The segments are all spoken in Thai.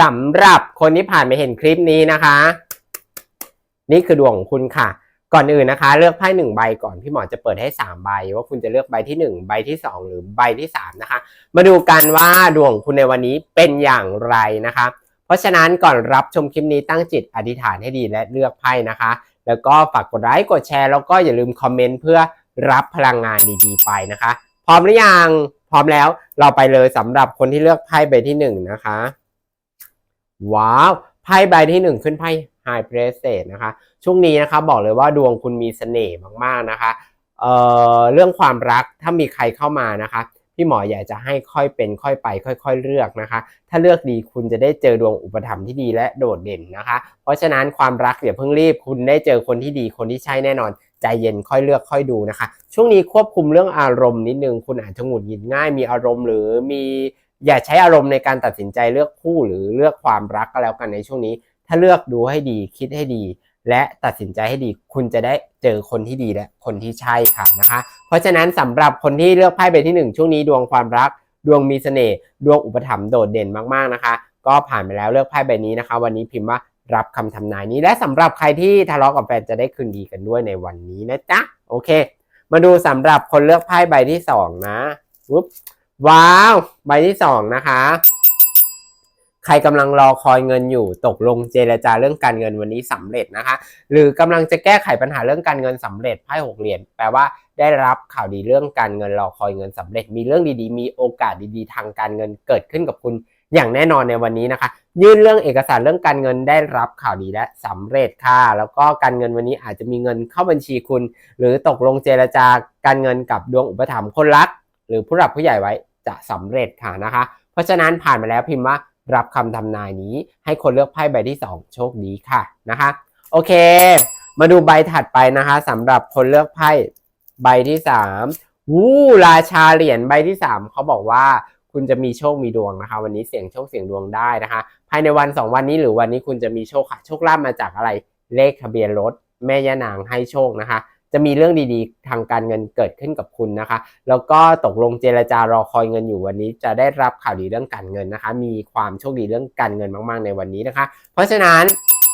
สำหรับคนที่ผ่านมาเห็นคลิปนี้นะคะ นี่คือดวงของคุณค่ะ ก่อนอื่นนะคะ เลือกไพ่หนึ่งใบก่อนพี่หมอจะเปิดให้สามใบ ว่าคุณจะเลือกใบที่หนึ่งใบที่สองหรือใบที่สามนะคะ มาดูกันว่าดวงของคุณในวันนี้เป็นอย่างไรนะคะ เพราะฉะนั้นก่อนรับชมคลิปนี้ตั้งจิตอธิษฐานให้ดีและเลือกไพ่นะคะ แล้วก็ฝากกดไลค์กดแชร์แล้วก็อย่าลืมคอมเมนต์เพื่อรับพลังงานดีๆ ไปนะคะ พร้อมหรือยังพร้อมแล้วเราไปเลยสำหรับคนที่เลือกไพ่ใบที่หนึ่งนะคะ ว้าวไพ่ใบที่หนึ่งขึ้นไพ่ High p r e s e นะคะ ช่วงนี้นะคะบอกเลยว่าดวงคุณมีเสน่ห์มากๆนะคะเอ่อเรื่องความรักถ้ามีใครเข้ามานะคะ พี่หมออยากจะให้ค่อยเป็นค่อยไป ค่อย ๆ เลือกนะคะ ถ้าเลือกดีคุณจะได้เจอดวงอุปถัมภ์ที่ดีและโดดเด่นนะคะ เพราะฉะนั้นความรักอย่าเพิ่งรีบคุณได้เจอคนที่ดีคนที่ใช่แน่นอนใจเย็นค่อยเลือกค่อยดูนะคะ ช่วงนี้ควบคุมเรื่องอารมณ์นิดนึงคุณอาจจะหงุดหงิดง่ายมีอารมณ์หรือมี อย่าใช้อารมณ์ในการตัดสินใจเลือกคู่หรือเลือกความรักก็แล้วกันในช่วงนี้ ถ้าเลือกดูให้ดีคิดให้ดี และตัดสินใจให้ดี คุณจะได้เจอคนที่ดีและคนที่ใช่ค่ะนะคะ เพราะฉะนั้นสำหรับคนที่เลือกไพ่ใบที่หนึ่งช่วงนี้ดวงความรัก ดวงมีเสน่ห์ดวงอุปถัมภ์โดดเด่นมากๆนะคะ ก็ผ่านไปแล้วเลือกไพ่ใบนี้นะคะ วันนี้พิมพ์ว่ารับคำทำนายนี้และสำหรับใครที่ทะเลาะกับแฟนจะได้คืนดีกันด้วยในวันนี้นะจ๊ะโอเค มาดูสำหรับคนเลือกไพ่ใบที่สองนะอุ๊บ ว้าว ใบที่สองนะคะ ใครกำลังรอคอยเงินอยู่ ตกลงเจรจาเรื่องการเงินวันนี้สำเร็จนะคะ หรือกำลังจะแก้ไขปัญหาเรื่องการเงินสำเร็จไพ่หกเหรียญแปลว่าได้รับข่าวดีเรื่องการเงินรอคอยเงินสำเร็จ มีเรื่องดีๆ มีโอกาสดีๆ ทางการเงินเกิดขึ้นกับคุณอย่างแน่นอนในวันนี้นะคะ ยื่นเรื่องเอกสารเรื่องการเงินได้รับข่าวดีและสำเร็จค่ะ แล้วก็การเงินวันนี้อาจจะมีเงินเข้าบัญชีคุณ หรือตกลงเจรจาการเงินกับดวงอุปถัมภ์คนรัก หรือผู้หลักผู้ใหญ่ไว้ จะสำเร็จค่ะนะคะ เพราะฉะนั้นผ่านมาแล้วพิมพ์ว่ารับคำทำนายนี้ ให้คนเลือกไพ่ใบที่ 2 โชคดีค่ะนะคะ โอเค มาดูใบถัดไปนะคะสำหรับคนเลือกไพ่ใบที่3วู้ราชาเหรียญใบที่ 3เขาบอกว่าคุณจะมีโชคมีดวงนะคะ วันนี้เสี่ยงโชคเสี่ยงดวงได้นะคะ ภายในวัน 2 วันนี้หรือวันนี้คุณจะมีโชคค่ะ โชคลาภมาจากอะไรเลขทะเบียนรถแม่ย่านางให้โชคนะคะ จะมีเรื่องดีๆ ทางการเงินเกิดขึ้นกับคุณนะคะ แล้วก็ตกลงเจรจารอคอยเงินอยู่วันนี้จะได้รับข่าวดีเรื่องการเงินนะคะ มีความโชคดีเรื่องการเงินมากๆในวันนี้นะคะ เพราะฉะนั้น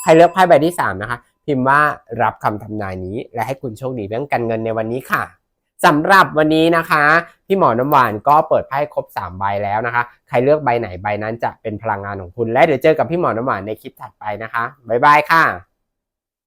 ใครเลือกไพ่ใบที่ 3 นะคะ พิมพ์ว่ารับคำทำนายนี้ และให้คุณโชคดีเรื่องการเงินในวันนี้ค่ะสำหรับวันนี้นะคะพี่หมอน้ำหวานก็เปิดไพ่ครบ 3 ใบแล้วนะคะ ใครเลือกใบไหนใบนั้นจะเป็นพลังงานของคุณ และเดี๋ยวเจอกับพี่หมอน้ำหวานในคลิปถัดไปนะคะบ๊ายบายค่ะ